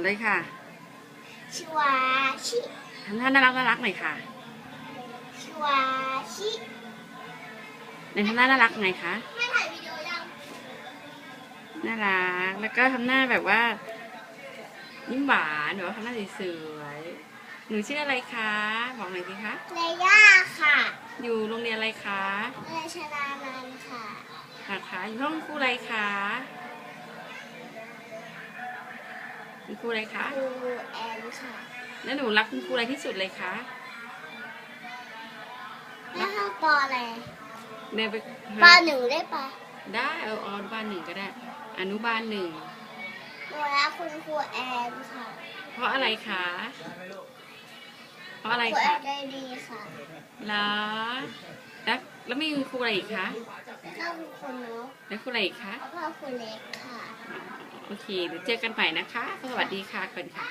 เอาเลยค่ะชิวาชิทำท่าน่ารักน่ารักหน่อยค่ะชิวาชิในทำหน้าน่ารักไงคะแม่ถ่ายวิดีโอยังน่ารัก แล้วก็ทำหน้าแบบว่า ยิ้มหวานแบบว่าทำหน้าสวยๆหนูชื่ออะไรคะ บอกหน่อยสิคะเลย่าค่ะ อยู่โรงเรียนอะไรคะเลชนานันท์ค่ะนะคะอยู่ห้องครูอะไรคะ คุณครูอะไรคะครูแอนค่ะ แล้วหนูรักคุณครูอะไรที่สุดเลยคะแม่เข้าปออะไรเดินไปปอหนึ่งได้ปะได้เอาอนุบาลหนึ่งก็ได้ อนุบาลหนึ่งหนูรักคุณครูแอนค่ะ เพราะอะไรคะ เพราะอะไรครูแอคะนได้ดีค่ะแล้วแล้วแล้วมีคุณครูอะไรอีกคะก็คุณครูนกแล้วครูอะไรอีกคะแล้วก็ครูเล็กค่ะ โอเคเดี๋ยวเจอกันใหม่นะคะ สวัสดีค่ะก่อนค่ะ